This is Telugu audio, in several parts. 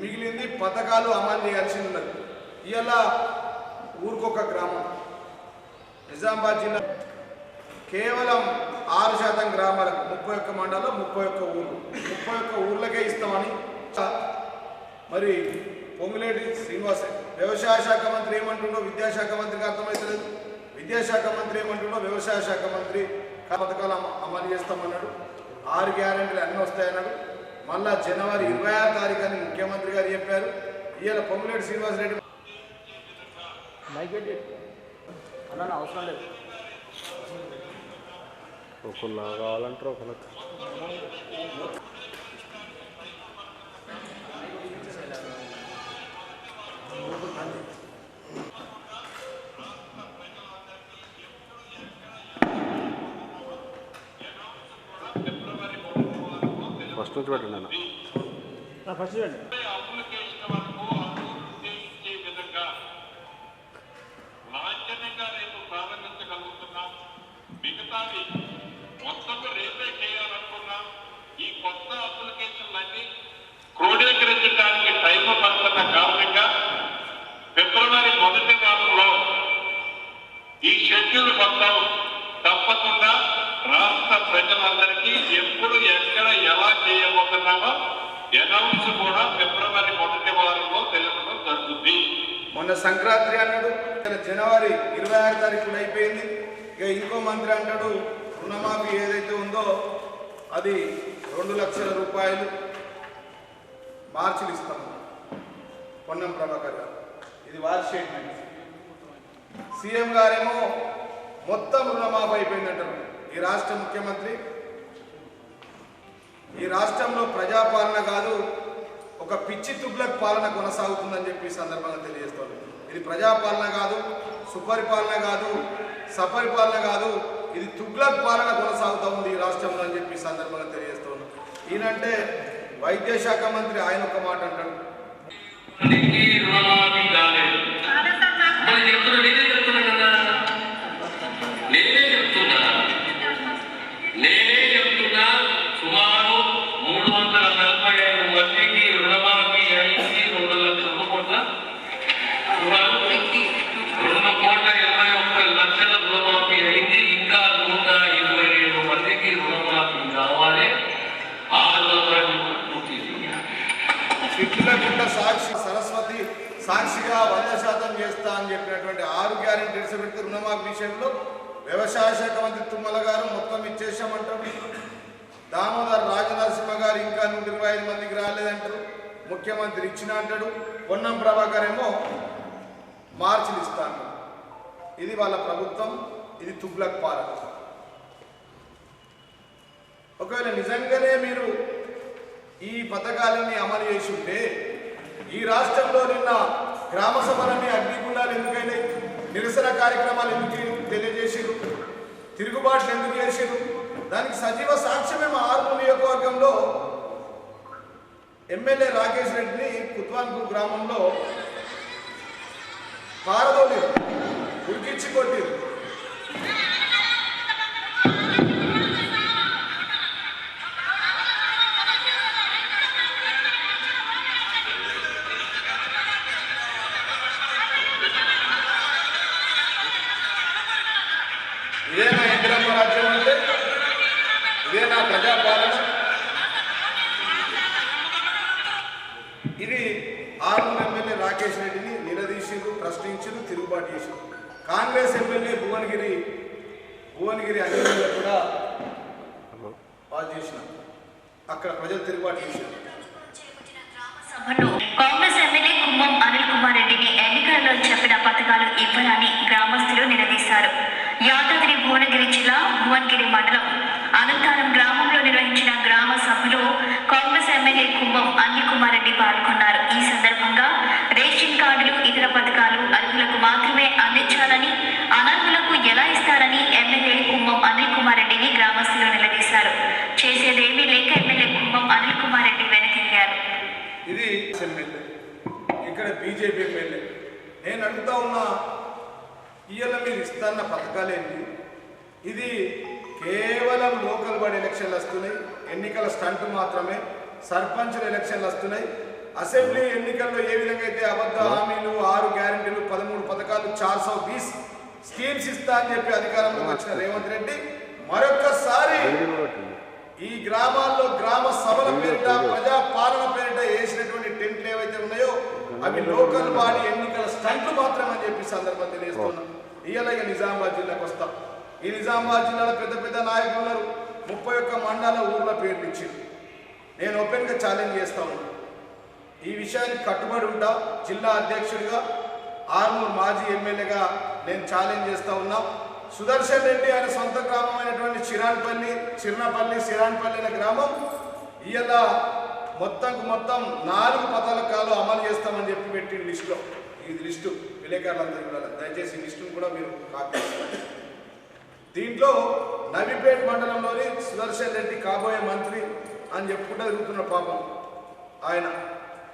మిగిలింది పథకాలు అమలు చేయాల్సింది ఉన్నది. ఇవాళ ఊరికొక గ్రామం. నిజామాబాద్ జిల్లా కేవలం ఆరు శాతం గ్రామాలకు ముప్పై ఒక్క మండలం ముప్పై ఒక్క ఊరు. ముప్పై ఒక్క ఊర్లకే ఇస్తామని మరి పొంగులేటి శ్రీనివాస్. వ్యవసాయ శాఖ మంత్రి ఏమంటుండో విద్యాశాఖ మంత్రికి అర్థమవుతలేదు విద్యాశాఖ మంత్రి ఏమంటుండో వ్యవసాయ శాఖ మంత్రి పథకాలు అమలు చేస్తామన్నాడు. ఆరు గ్యారెంటీలు అన్నీ వస్తాయన్నాడు. మళ్ళా జనవరి ఇరవై ఆరు తారీఖు అని ముఖ్యమంత్రి గారు చెప్పారు. ఇవాళ పొంగులేటి శ్రీనివాస్ రెడ్డి అన్న అవసరం లేదు. ఒకళ్ళు కావాలంటారు ఒకళ్ళకి ఫస్ట్ నుంచి పెట్టండి అన్న ఫస్ట్ మొత్తం రేపే చేయాలనుకున్నాం ఈ కొత్త అప్లికేషన్లన్నీ క్రోడీకరించడానికి టైం పడుతున్న కారణంగా ఫిబ్రవరి మొదటి వారంలో ఈ షెడ్యూల్ మొత్తం తప్పకుండా రాష్ట్ర ప్రజలందరికీ ఎప్పుడు ఎక్కడ ఎలా చేయబోతున్నామో అనౌన్స్ కూడా ఫిబ్రవరి మొదటి వారంలో తెలపడం జరుగుతుంది. మొన్న సంక్రాంతి అన్నాడు జనవరి ఇరవై ఆరు తారీఖున అయిపోయింది. ఇక ఇంకో మంత్రి అంటాడు రుణమాఫీ ఏదైతే ఉందో అది రెండు లక్షల రూపాయలు మార్చిలు ఇస్తాం. పొన్నం ప్రభాకర్ గారు. ఇది వారి స్టేట్మెంట్ సీఎం గారేమో మొత్తం రుణమాఫీ అయిపోయిందంటారు. ఈ రాష్ట్ర ముఖ్యమంత్రి ఈ రాష్ట్రంలో ప్రజాపాలన కాదు ఒక పిచ్చి తుగ్లక్ పాలన కొనసాగుతుందని చెప్పి ఈ సందర్భంగా తెలియజేస్తోంది. ఇది ప్రజాపాలన కాదు సుపరిపాలన కాదు సపరిపాలన కాదు ఇది తుగ్లక్ పాలన కొనసాగుతూ ఉంది ఈ రాష్ట్రంలో అని చెప్పి ఈ సందర్భంగా తెలియజేస్తున్నాం ఈయనంటే వైద్య శాఖ మంత్రి ఆయన ఒక మాట అంటాడు. రెండు కోట్ల ఇరవై ఒక్క లక్షల రుణమాఫీ అయింది ఇంకా నూట ఇరవై ఏడు మందికి రుణమాఫీ కావాలి సాక్షి సరస్వతి సాక్షిగా వంద శాతం చేస్తా అని చెప్పినటువంటి ఆరు గ్యారెంటీ పెడితే రుణమాఫీ విషయంలో వ్యవసాయ శాఖ మంత్రి తుమ్మల గారు మొత్తం ఇచ్చేసామంటారు దామోదర్ రాజనరసింహ గారు ఇంకా నూట ఇరవై ఐదు మందికి రాలేదంటారు. ముఖ్యమంత్రి ఇచ్చిన అంటాడు. పొన్నం ప్రభాకర్ ఏమో మార్చిలు ఇస్తాను. ఇది వాళ్ళ ప్రభుత్వం ఇది తుగ్లక్ పాలన. ఒకవేళ నిజంగానే మీరు ఈ పథకాలన్నీ అమలు చేసి ఉంటే ఈ రాష్ట్రంలో నిన్న గ్రామ సభలన్నీ అగ్నిగుండాలు ఎందుకైనా నిరసన కార్యక్రమాలు ఎందుకు తెలియజేసారు తిరుగుబాట్లు ఎందుకు చేసిరు దానికి సజీవ సాక్ష్యమే మా ఆర్మూర్ నియోజకవర్గంలో ఎమ్మెల్యే రాకేష్ రెడ్డిని కుత్వాన్పూర్ గ్రామంలో పారదోలి ఉరికిచ్చి కొట్టిరు. ఇదే నా ఇంద్రమ్మ రాజ్యం అంటే ఇదే నా ప్రజాపాలన. తిరుగుబాటు చేశారు కాంగ్రెస్ ఎమ్మెల్యే భువనగిరి భువనగిరి అధికారులు కూడా పాస్ చేసిన అక్కడ ప్రజలు తిరుగుబాటు చేశారు సభలో కాంగ్రెస్ ఎమ్మెల్యే కుమ్మం అనిల్ కుమార్ రెడ్డిని ఎన్నికలలో చెప్పిన పథకాలు ఇవ్వాలని గ్రామస్తులు నిలదీశారు యాదాద్రి భువనగిరి జిల్లా భువనగిరి మండలం అనంతారం గ్రామంలో నిర్వహించిన గ్రామ సభలో కాంగ్రెస్ ఎమ్మెల్యే కుమ్మం అనిల్ కుమార్ రెడ్డి పాల్గొన్నారు ఈ సందర్భంగా రేషన్ కార్డులు ఇతర పథకాలు అర్హులకు మాత్రమే అందించాలని అనర్హులకు ఎలా ఇస్తారని ఎమ్మెల్యే కుమ్మం అనిల్ కుమార్ రెడ్డిని నిలదీశారు చేసేదేమీ లేక ఎమ్మెల్యే కుంభం అనిల్ కుమార్ రెడ్డి వెనతిరిగారు ఇది ఎమ్మెల్యే. ఇక్కడ బీజేపీ ఎమ్మెల్యే. నేను అడుగుతా ఉన్నా ఇవాళ మీరు ఇస్తాన్న పథకాలేంటి ఇది కేవలం లోకల్ బాడీ ఎలక్షన్లు వస్తున్నాయి. ఎన్నికల స్టంట్ మాత్రమే. సర్పంచుల ఎలక్షన్లు వస్తున్నాయి. అసెంబ్లీ ఎన్నికల్లో ఏ విధంగా అయితే అబద్ధ హామీలు ఆరు గ్యారెంటీలు పదమూడు పథకాలు చార్ సో బీస్ స్కీమ్స్ ఇస్తా అని చెప్పి అధికారంలోకి వచ్చిన రేవంత్ రెడ్డి పెట్టింది ఈ గ్రామాల్లో గ్రామ సభల పేరిట ప్రజా పాలన పేరిట వేసినటువంటి టెంట్లు ఏవైతే ఉన్నాయో అవి లోకల్ బాడీ ఎన్నికల స్టంట్లు మాత్రం అని చెప్పి సందర్భం తెలియజేస్తున్నాం. ఇవాళ ఇక నిజామాబాద్ జిల్లాకు వస్తాం. ఈ నిజామాబాద్ జిల్లాలో పెద్ద పెద్ద నాయకులు ఉన్నారు. ముప్పై ఒక్క మండల ఊర్ల పేర్లు ఇచ్చింది నేను ఓపెన్గా ఛాలెంజ్ చేస్తా ఉన్నాను ఈ విషయానికి కట్టుబడి ఉంటా. జిల్లా అధ్యక్షుడిగా ఆర్మూర్ మాజీ ఎమ్మెల్యేగా నేను ఛాలెంజ్ చేస్తా ఉన్నా. సుదర్శన్ రెడ్డి ఆయన సొంత గ్రామమైనటువంటి చిరాన్పల్లి చిన్నపల్లి సిరాన్పల్లి అనే గ్రామం. ఇవాళ మొత్తంకు మొత్తం నాలుగు పథకాలు అమలు చేస్తామని చెప్పి పెట్టి లిస్టులో. ఈ లిస్టు విలేకరులందరూ కూడా దయచేసి లిస్టును కూడా మీరు కాపీ దీంట్లో నవిపేట్ మండలంలోని సుదర్శన్ రెడ్డి కాబోయే మంత్రి అని చెప్పుకుంటూ తిరుగుతున్న పాపం ఆయన.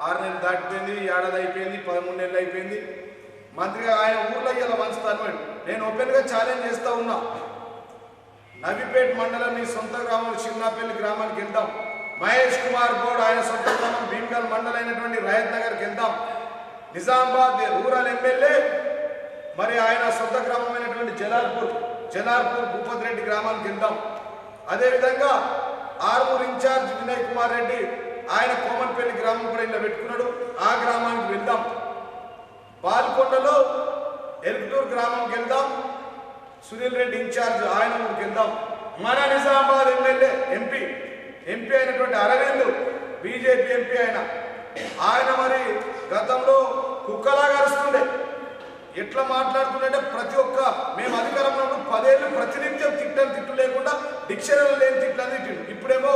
ఆరు నెలలు దాటిపోయింది ఏడాది అయిపోయింది పదమూడు నెలలు అయిపోయింది. మంత్రిగా ఆయన ఊర్లో ఇలా మంచుతాను నేను ఓపెన్గా ఛాలెంజ్ చేస్తూ ఉన్నా. నవిపేట్ మండలం నీ సొంత గ్రామం చిన్నపల్లి గ్రామానికి వెళ్దాం. మహేష్ కుమార్ గౌడ్ ఆయన సొంత గ్రామం భీమ్గల్ మండలం అయినటువంటి రయత్ నగర్కి వెళ్దాం. నిజామాబాద్ రూరల్ ఎమ్మెల్యే మరి ఆయన సొంత గ్రామమైనటువంటి జలార్పూర్ జలార్పూర్ భూపతి రెడ్డి గ్రామానికి వెళ్దాం. అదేవిధంగా ఆర్మూర్ ఇన్ఛార్జ్ వినయ్ కుమార్ రెడ్డి ఆయన కోమన్పల్లి గ్రామం కూడా ఇలా పెట్టుకున్నాడు. ఆ గ్రామానికి వెళ్దాం. పాల్కొండలో ఎల్కటూరు గ్రామంకి వెళ్దాం సునీల్ రెడ్డి ఇన్ఛార్జ్ ఆయన ఊరికి వెళ్దాం మన నిజామాబాద్ ఎమ్మెల్యే ఎంపీ ఎంపీ అయినటువంటి అరవింద్ బీజేపీ ఎంపీ ఆయన ఆయన మరి గతంలో కుక్కలాగా అరుస్తుండే. ఎట్లా మాట్లాడుతుండే ప్రతి ఒక్క మేము అధికారంలో ఉన్నప్పుడు పదేళ్ళు ప్రతినిత్యం తిట్టని తిట్టు లేకుండా డిక్షనరీ లేని తిట్లని తిట్టిండు. ఇప్పుడేమో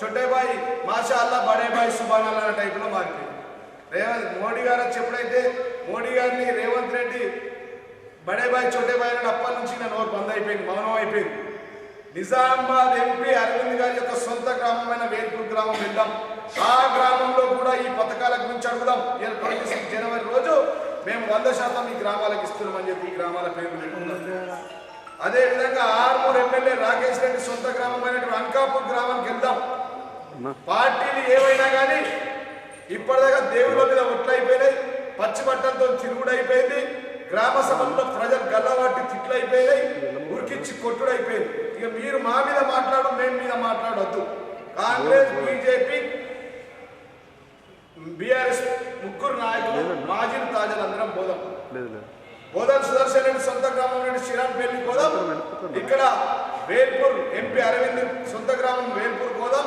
చొట్టేబాయి మాషా అల్లా బడేబాయి సుబాన్ అన్న టైపులో మారిపోయింది రేవంత్ మోడీ గారు వచ్చి ఎప్పుడైతే మోడీ గారిని రేవంత్ రెడ్డి బడేబాయి చోటేబాయి అని అప్పటి నుంచి నా నోరు బంద్ అయిపోయింది మౌనం అయిపోయింది. నిజామాబాద్ ఎంపీ అరవింద్ గారి యొక్క సొంత గ్రామమైన వేల్పూర్ గ్రామం వెళ్దాం. ఆ గ్రామంలో కూడా ఈ పథకాల గురించి అడుగుదాం. ఇలా ట్వంటీ సిక్స్ జనవరి రోజు మేము వంద శాతం ఈ గ్రామాలకు ఇస్తున్నామని చెప్పి ఈ గ్రామాల పేర్లు పెట్టుకున్నాం. అదే విధంగా ఆర్మూర్ ఎమ్మెల్యే రాకేష్ రెడ్డి సొంత గ్రామమైనటువంటి అనకాపూర్ గ్రామానికి వెళ్దాం. పార్టీలు ఏవైనా కానీ ఇప్పటిదాకా దేవుళ్ళ మీద ఒట్లయిపోయినాయి పచ్చి బట్టలతో అయిపోయింది గ్రామ సభల్లో ప్రజలు గల్లవాటి తిట్లు అయిపోయినాయి ఉరికిచ్చి కొట్టుడు అయిపోయింది ఇక మీరు మా మీద మాట్లాడు మేము మీద మాట్లాడొద్దు. కాంగ్రెస్ బీజేపీ బీఆర్ఎస్ ముగ్గురు నాయకులు మాజీ తాజాలు అందరం పోదాం. బోధన్ సుదర్శన్ రెడ్డి సొంత గ్రామం నుండి శ్రీరామ్ పెళ్ళి కోదాం ఇక్కడ వేల్పూర్ ఎంపీ అరవింద్ సొంత గ్రామం వేల్పూర్ కోదాం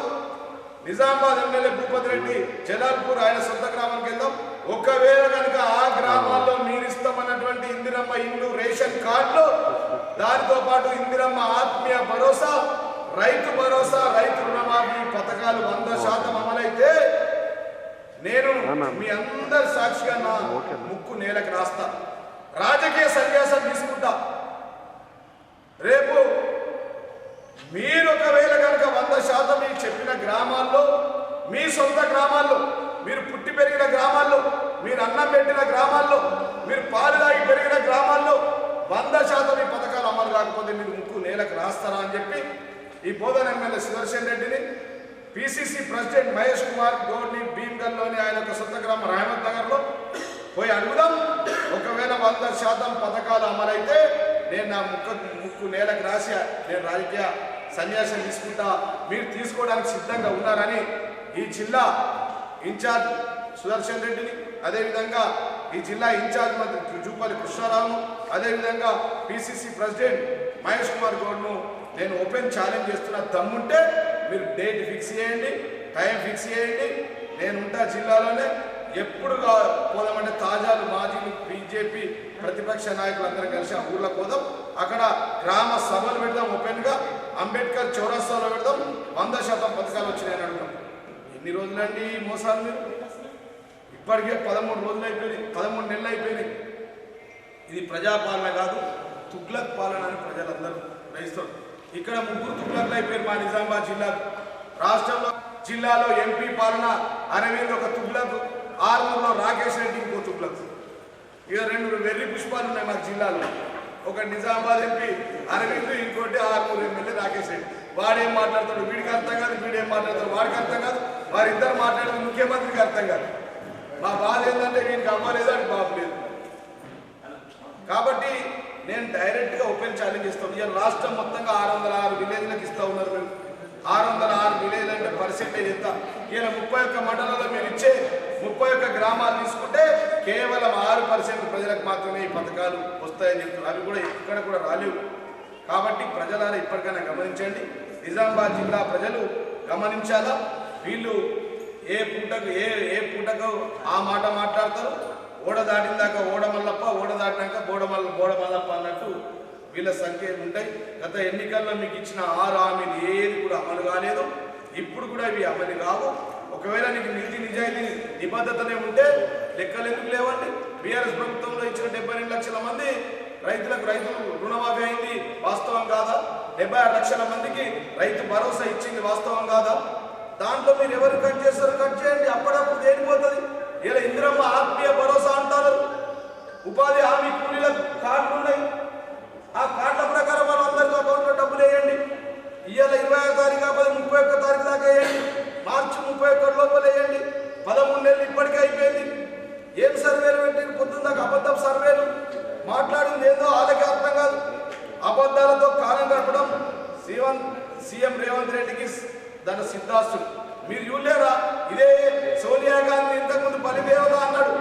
నిజామాబాద్ ఎమ్మెల్యే భూపతి రెడ్డి జలాల్పూర్ ఆయన సొంత గ్రామానికి వెళ్దాం. ఒకవేళ కనుక ఆ గ్రామాల్లో మీరు ఇస్తామన్నటువంటి ఇందిరమ్మ ఇల్లు రేషన్ కార్డులు దానితో పాటు ఇందిరమ్మ ఆత్మీయ భరోసా రైతు భరోసా రైతు రుణమాఫీ పథకాలు వంద శాతం అమలైతే నేను మీ అందరి సాక్షిగా నా ముక్కు నేలకు రాస్తా. రాజకీయ సన్యాసం తీసుకుంటా. రేపు మీరు ఒకవేళ వంద శాతం మీకు చెప్పిన గ్రామాల్లో మీ సొంత గ్రామాల్లో మీరు పుట్టి పెరిగిన గ్రామాల్లో మీరు అన్నం పెట్టిన గ్రామాల్లో మీరు పాలు తాగి పెరిగిన గ్రామాల్లో వంద శాతం ఈ పథకాలు అమలు కాకపోతే మీరు ముక్కు నేలకు రాస్తారా అని చెప్పి ఈ బోధన ఎమ్మెల్యే సుదర్శన్ రెడ్డిని పిసిసి ప్రెసిడెంట్ మహేష్ కుమార్ గౌడ్ని భీమ్గల్లోని ఆయన యొక్క సొంత గ్రామం రహమత్ నగర్లో పోయి అడుగుదాం. ఒకవేళ వంద శాతం పథకాలు అమలైతే నేను నా ముక్క ముక్కు నేలకు రాసి నేను రాజకీయ సన్యాసం తీసుకుంటా మీరు తీసుకోవడానికి సిద్ధంగా ఉన్నారని ఈ జిల్లా ఇన్ఛార్జ్ సుదర్శన్ రెడ్డిని అదేవిధంగా ఈ జిల్లా ఇన్ఛార్జ్ మంత్రి జూపల్లి కృష్ణారావును అదేవిధంగా పిసిసి ప్రెసిడెంట్ మహేష్ కుమార్ గౌడ్ను నేను ఓపెన్ ఛాలెంజ్ చేస్తున్న దమ్ముంటే మీరు డేట్ ఫిక్స్ చేయండి టైం ఫిక్స్ చేయండి. నేను ఉంటా జిల్లాలోనే. ఎప్పుడు పోదామంటే తాజాలు మాజీలు బీజేపీ ప్రతిపక్ష నాయకులు అందరం కలిసి ఆ ఊర్లో పోదాం. అక్కడ గ్రామ సభలు పెడదాం ఓపెన్గా. అంబేద్కర్ చౌరస్తాలో పెడదాం వంద శాతం పథకాలు వచ్చినాయని అడుగుతాం. ఎన్ని రోజులండి మోసాలు మీరు? ఇప్పటికే పదమూడు రోజులు అయిపోయినాయి పదమూడు నెలలు అయిపోయినాయి. ఇది ప్రజాపాలన కాదు తుగ్లక్ పాలన అని ప్రజలందరూ గ్రహిస్తారు. ఇక్కడ ముగ్గురు తుగ్లక్లు అయిపోయారు మా నిజామాబాద్ జిల్లా రాష్ట్రంలో జిల్లాలో ఎంపీ పాలన అరవింద్ ఒక తుగ్లక్ ఆరుగురులో రాకేష్ రెడ్డి ఇంకో తుగ్లక్. ఇక రెండు వెర్రి పుష్పాలు ఉన్నాయి మా జిల్లాలో. ఒక నిజామాబాద్ ఎంపీ అరవింద్ ఇంకోటి ఆరుగురు ఎమ్మెల్యే రాకేష్ రెడ్డి. వాడేం మాట్లాడతాడు? వీడికి అర్థం కాదు వీడేం మాట్లాడతాడు? వాడికి అర్థం కాదు వారిద్దరు మాట్లాడేది ముఖ్యమంత్రికి అర్థం కాదు. మా బాధ ఏంటంటే వీనికి అమ్మలేదు అని బాబు లేదు. కాబట్టి నేను డైరెక్ట్గా ఓపెన్ ఛాలెంజ్ ఇస్తాను ఇవాళ రాష్ట్రం మొత్తంగా ఆరు వందల ఆరు విలేజ్లకు ఇస్తా ఉన్నారు. మేము ఆరు వందల ఆరు విలేజ్ అంటే పర్సెంటేజ్ ఎంత? ఇలా ముప్పై ఒక్క మండలంలో మీరు ఇచ్చే ముప్పై ఒక్క గ్రామాలు తీసుకుంటే కేవలం ఆరు పర్సెంట్ ప్రజలకు మాత్రమే ఈ పథకాలు వస్తాయని చెప్తున్నారు. అవి కూడా ఎక్కడ కూడా రాలేవు. కాబట్టి ప్రజలారా ఇప్పటికైనా గమనించండి. నిజామాబాద్ జిల్లా ప్రజలు గమనించాలా? వీళ్ళు ఏ పూటకు ఏ ఏ పూటకు ఆ మాట మాట్లాడతారు? ఓడ దాటిన దాకా ఓడ మల్లప్ప ఓడ దాటినాక బోడ మల్ల బోడ మల్లప్ప అన్నట్టు వీళ్ళ సంఖ్యలు ఉంటాయి. గత ఎన్నికల్లో మీకు ఇచ్చిన ఆరు హామీలు ఏది కూడా అమలు కాలేదు. ఇప్పుడు కూడా ఇవి అమలు కావు. ఒకవేళ నీకు నీతి నిజాయితీ నిబద్ధతనే ఉంటే లెక్కలు ఎందుకు లేవండి? బీఆర్ఎస్ ప్రభుత్వంలో ఇచ్చిన డెబ్బై రెండు లక్షల మంది రైతులకు రైతు రుణమాఫీ అయింది వాస్తవం కాదా? డెబ్బై ఆరు లక్షల మందికి రైతు భరోసా ఇచ్చింది వాస్తవం కాదా? దాంట్లో మీరు ఎవరు కట్ చేస్తారో కట్ చేయండి అప్పుడప్పుడు దేనిపోతుంది ఇలా ఇందిరమ్మ ఆత్మీయ భరోసా అంటారు. ఉపాధి హామీ కూలీలకు కార్డులు ఉన్నాయి. ఆ కార్డుల ప్రకారం వాళ్ళందరికీ అకౌంట్లో డబ్బులు వేయండి. ఇవాళ ఇరవై ఐదు తారీఖు కాకపోతే ముప్పై ఒక్క తారీఖు దాకా వేయండి. మార్చి ముప్పై ఒక్క లోపల వేయండి. పదమూడు నెలలు ఇప్పటికే అయిపోయింది. ఏం సర్వేలు పెట్టారు? పొద్దున్న దాకా అబద్ధం సర్వేలు? మాట్లాడింది ఏందో వాళ్ళకి అర్థం కాదు. అబద్ధాలతో కాలం గడపడం సీఎం సీఎం రేవంత్ రెడ్డికి దాని సిద్ధాస్తుడు. మీరు చూడలేరా? ఇదే సోనియా గాంధీ ఇంతకుముందు బలిదేవత అన్నాడు.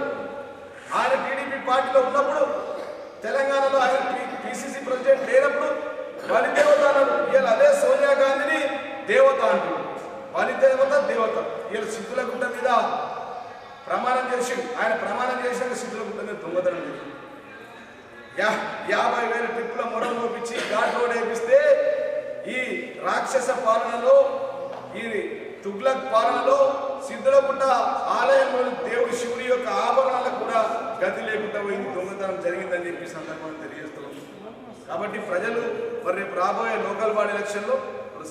ఆయన టీడీపీ పార్టీలో ఉన్నప్పుడు తెలంగాణలో ఆయన పిసిసి ప్రెసిడెంట్ లేనప్పుడు బలిదేవత అన్నాడు. ఇవాళ అదే సోనియా గాంధీని దేవత అంటాడు బలిదేవత దేవత. వీళ్ళు సిద్ధుల గుట్ట మీద ప్రమాణం చేసి ఆయన ప్రమాణం చేశాక సిద్ధుల మీద దొంగతనం లేదు యా యాభై వేల ట్రిప్పుల మొరం చూపించి ఘాట్ రోడ్ వేపిస్తే ఈ రాక్షస పాలనలో ఈ తుగ్లక్ పాలనలో సిద్ధులగుట్ట ఆలయంలోని దేవుడి శివుడి యొక్క ఆభరణాలకు కూడా గతి లేకుండా పోయింది. దొంగతనం జరిగిందని చెప్పి సందర్భం తెలియజేస్తున్నాం. కాబట్టి ప్రజలు మరి రేపు రాబోయే లోకల్ బాడీ ఎలక్షన్లో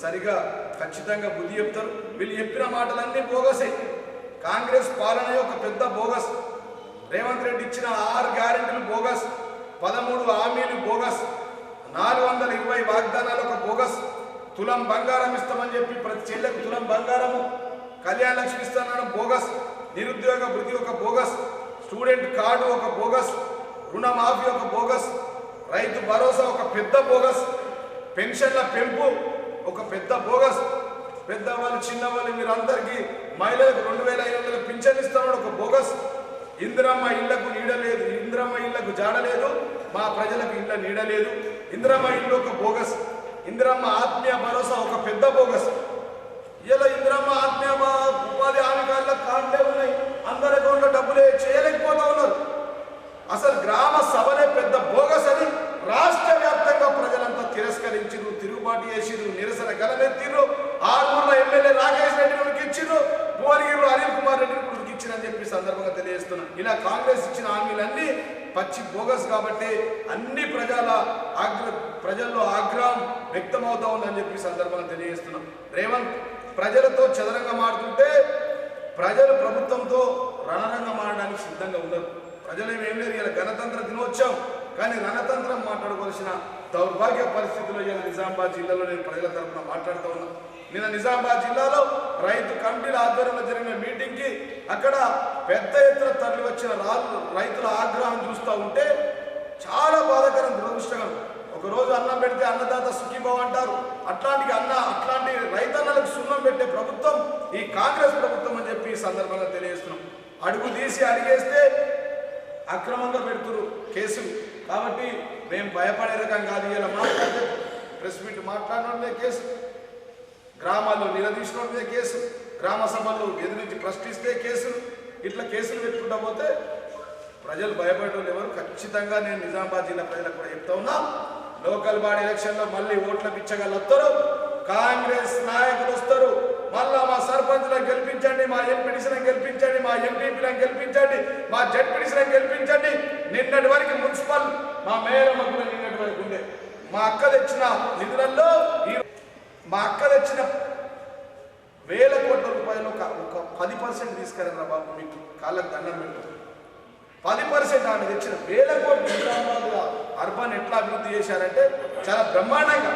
సరిగా ఖచ్చితంగా బుద్ధి చెప్తారు. వీళ్ళు చెప్పిన మాటలన్నీ పోగసే కాంగ్రెస్ పాలన ఒక పెద్ద బోగస్. రేవంత్ రెడ్డి ఇచ్చిన ఆరు గ్యారెంటీలు బోగస్. పదమూడు హామీలు బోగస్. నాలుగు వందల ఇరవై వాగ్దానాలు ఒక బోగస్. తులం బంగారం ఇస్తామని చెప్పి ప్రతి చెల్లెకు తులం బంగారము. కళ్యాణ లక్ష్మి ఇస్తానడం బోగస్. నిరుద్యోగ వృద్ధి ఒక బోగస్. స్టూడెంట్ కార్డు ఒక బోగస్. రుణమాఫీ ఒక బోగస్. రైతు భరోసా ఒక పెద్ద బోగస్. పెన్షన్ల పెంపు ఒక పెద్ద బోగస్. పెద్దవాళ్ళు చిన్నవాళ్ళు మీరందరికీ మహిళలకు రెండు వేల ఐదు వందలు పింఛన్ ఇస్తామని ఒక బోగస్. ఇందిరమ్మ ఇళ్ళకు నీడలేదు ఇందిరమ్మ ఇళ్ళకు జాడలేదు మా ప్రజలకు ఇళ్ళ నీడలేదు ఇందిరమ్మ ఇల్లు ఒక బోగస్. ఇందిరమ్మ ఆత్మీయ భరోసా ఒక పెద్ద బోగస్. ఇలా ఇందిరమ్మ ఆత్మీయ ఉపాధి హామీ కార్డుల కార్డులే ఉన్నాయి. అందరి అకౌంట్లో డబ్బులే చేయలేకపోతా ఉన్నారు. అసలు గ్రామ సభనే పెద్ద బోగస్ అని రాష్ట్ర వ్యాప్తంగా ప్రజలంతా తిరస్కరించిరు తిరుగుబాటు చేసిరు నిరసన గలమెత్తిరు ఆరుగురులో ఎమ్మెల్యే రాకేష్ రెడ్డి గురికి ఇచ్చిరు భువనగిరిలో అనిల్ కుమార్ రెడ్డి గురికి ఇచ్చిరని చెప్పి సందర్భంగా తెలియజేస్తున్నాను ఇలా కాంగ్రెస్ ఇచ్చిన హామీలన్నీ పచ్చి బోగస్ కాబట్టి అన్ని ప్రజల ఆగ్ర ప్రజల్లో ఆగ్రహం వ్యక్తమవుతా ఉందని చెప్పి సందర్భంగా తెలియజేస్తున్నాం. రేవంత్ ప్రజలతో చదరంగం మాడుతుంటే ప్రజలు ప్రభుత్వంతో రణరంగం ఆడడానికి సిద్ధంగా ఉన్నారు. ప్రజలు ఏం లేదు ఇలా గణతంత్ర దినోత్సవం. కానీ రణతంత్రం మాట్లాడుకోవాల్సిన దౌర్భాగ్య పరిస్థితుల్లో ఇలా నిజామాబాద్ జిల్లాలో నేను ప్రజల తరఫున మాట్లాడుతూ ఉన్నాను నిన్న నిజామాబాద్ జిల్లాలో రైతు కమిటీల ఆధ్వర్యంలో జరిగిన మీటింగ్కి అక్కడ పెద్ద ఎత్తున తరలి వచ్చిన రైతుల ఆగ్రహం చూస్తూ ఉంటే చాలా బాధాకరం దురదృష్టకరం. ఒకరోజు అన్నం పెడితే అన్నదాత సుఖీభావ అంటారు. అట్లాంటి అన్న అట్లాంటి రైతన్నలకు సున్నం పెట్టే ప్రభుత్వం ఈ కాంగ్రెస్ ప్రభుత్వం అని చెప్పి ఈ సందర్భంగా తెలియజేస్తున్నాం. అడుగు తీసి అడిగేస్తే అక్రమంగా పెడుతురు కేసులు కాబట్టి మేము భయపడే రకం కాదు ఇలా మాట్లాడితే. ప్రెస్ మీట్ మాట్లాడడం కేసు. గ్రామాల్లో నిలదీసిన మీద కేసు. గ్రామ సభలు ఎదిరించి ప్రశ్నిస్తే కేసులు. ఇట్లా కేసులు పెట్టుకుంటా పోతే ప్రజలు భయపడేవాళ్ళు ఎవరు? ఖచ్చితంగా నేను నిజామాబాద్ జిల్లా ప్రజలకు కూడా చెప్తా ఉన్నా లోకల్ బాడీ ఎలక్షన్లో మళ్ళీ ఓట్ల పిచ్చగలు వస్తారు. కాంగ్రెస్ నాయకులు వస్తారు. మళ్ళా మా సర్పంచ్లను గెలిపించండి మా ఎంపీడీసీలను గెలిపించండి మా ఎంపీపీలను గెలిపించండి మా జడ్పీడీసీలను గెలిపించండి. నిన్నటి వరకు మున్సిపల్ మా మేయర్ నిన్నటి వరకు ఉండే. మా అక్క తెచ్చిన నిధులలో ఈ మా అక్క తెచ్చిన వేల కోట్ల రూపాయలు ఒక ఒక పది పర్సెంట్ తీసుకురండి బాబు మీకు కాళ్ళకు దండం పెట్టు పది పర్సెంట్ ఆమె తెచ్చిన వేల కోట్ల నిజామాబాద్ అర్బన్ ఎట్లా అభివృద్ధి చేశారంటే చాలా బ్రహ్మాండంగా.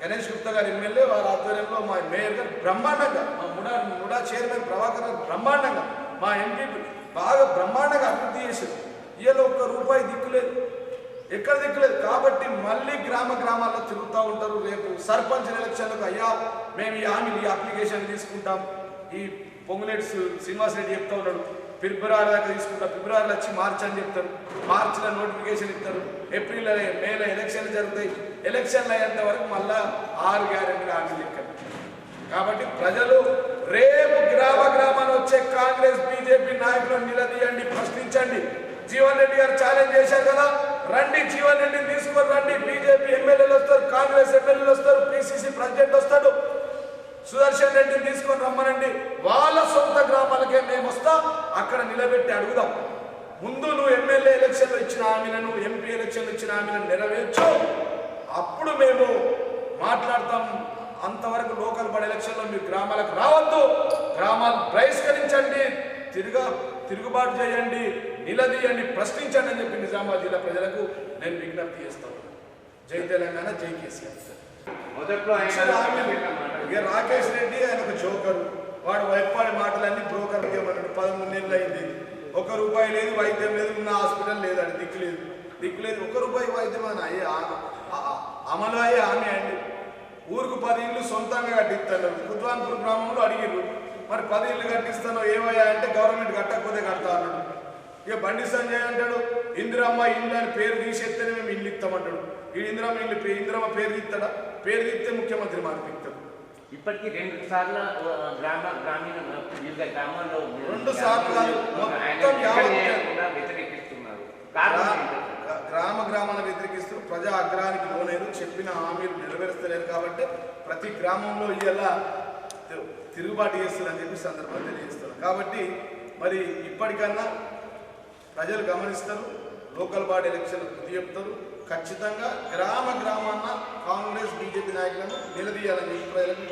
గణేష్ గుప్తా గారు ఎమ్మెల్యే వారి ఆధ్వర్యంలో మా మేయర్ గారు బ్రహ్మాండంగా మా ముడా ముడా చైర్మన్ ప్రభాకర్ గారు బ్రహ్మాండంగా మా ఎంపీ బాగా బ్రహ్మాండంగా అభివృద్ధి చేశారు. ఇవాళ ఒక్క రూపాయి దిక్కులేదు ఎక్కడ దిక్కులేదు. కాబట్టి మళ్ళీ గ్రామ గ్రామాల్లో తిరుగుతూ ఉంటారు. రేపు సర్పంచ్ ఎలక్షన్లకు అయ్యా మేము ఈ హామీలు ఈ అప్లికేషన్ తీసుకుంటాం. ఈ పొంగులేటి శ్రీ- శ్రీనివాస్ రెడ్డి చెప్తా ఉన్నాడు. ఫిబ్రవరి దాకా తీసుకుంటాం. ఫిబ్రవరిలో వచ్చి మార్చ్ అని చెప్తారు. మార్చిలో నోటిఫికేషన్ ఇస్తారు. ఏప్రిల్ మేలో ఎలక్షన్లు జరుగుతాయి. ఎలక్షన్లు అయ్యేంత వరకు మళ్ళా ఆరు గ్యారెంటీ హామీలు ఇక్కడ కాబట్టి ప్రజలు రేపు గ్రామ గ్రామాలు వచ్చే కాంగ్రెస్ బీజేపీ నాయకులను నిలదీయండి ప్రశ్నించండి. జీవన్ రెడ్డి గారు ఛాలెంజ్ చేశారు కదా. రండి జీవన్ రెడ్డిని తీసుకొని రండి. బీజేపీ ఎమ్మెల్యేలు వస్తారు కాంగ్రెస్ ఎమ్మెల్యేలు వస్తారు పిసిసి ప్రెసిడెంట్ వస్తాడు. సుదర్శన్ రెడ్డిని తీసుకొని రమ్మనండి. వాళ్ళ సొంత గ్రామాలకే మేము వస్తా. అక్కడ నిలబెట్టి అడుగుదాం. ముందు నువ్వు ఎమ్మెల్యే ఎలక్షన్లో ఇచ్చిన హామీలను ఎంపీ ఎలక్షన్లు ఇచ్చిన హామీలను నెరవేర్చు. అప్పుడు మేము మాట్లాడతాం. అంతవరకు లోకల్ బడ్ ఎలక్షన్లో మీరు గ్రామాలకు రావద్దు. గ్రామాలు బహిష్కరించండి. తిరుగా తిరుగుబాటు చేయండి. నిలదీయండి ప్రశ్నించండి అని చెప్పి నిజామాబాద్ జిల్లా ప్రజలకు నేను విజ్ఞప్తి చేస్తాను జై తెలంగాణ జై కేసీఆర్. మొదట్లో ఇక రాకేష్ రెడ్డి ఆయన ఒక జోకరు. వాడు వైపాడి మాటలన్నీ బ్రోకర్ ఇవ్వమన్నాడు పదమూడు నెలలు అయింది. ఒక రూపాయి లేదు వైద్యం లేదు ఉన్న హాస్పిటల్ లేదు అది దిక్కు లేదు. దిక్కు లేదు. ఒక రూపాయి వైద్యం అని అయ్యే అమలు అయ్యే ఆమె అండి. ఊరుకు పది ఇళ్ళు సొంతంగా కట్టిస్తాను కుద్వాన్పూర్ గ్రామంలో అడిగిర్రు మరి పది ఇళ్ళు కట్టిస్తాను ఏమయ్యా? అంటే గవర్నమెంట్ కట్టకపోతే కడతా అన్నాడు. ఇక బండి సంజయ్ అంటాడు ఇందిరమ్మ ఇల్లు అని పేరు తీసేస్తేనే మేము ఇల్లు ఇస్తామంటాడు ఈ ఇందిరమ్మ ఇల్లు ఇందిరమ్మ పేరు తీస్తాడా? పేరు తీస్తే ముఖ్యమంత్రి మార్పిస్తాడు. ఇప్పటికీ రెండు సార్లు గ్రామ గ్రామీణ వివిధ గ్రామాల్లో రెండు సార్లు వ్యతిరేకిస్తున్నారు. గ్రామ గ్రామాల వ్యతిరేకిస్తూ ప్రజా అగ్రహానికి లోనేరు చెప్పిన హామీలు నెరవేరుస్తలేరు కాబట్టి ప్రతి గ్రామంలో ఇలా తిరుగుబాటు చేస్తారని చెప్పి సందర్భంగా తెలియజేస్తారు కాబట్టి మరి ఇప్పటికన్నా ప్రజలు గమనిస్తారు లోకల్ బాడీ ఎలక్షన్ బుద్ధి చెప్తారు. ఖచ్చితంగా గ్రామ గ్రామాన్న కాంగ్రెస్ బీజేపీ నాయకులను నిలదీయాలని ప్రజలకు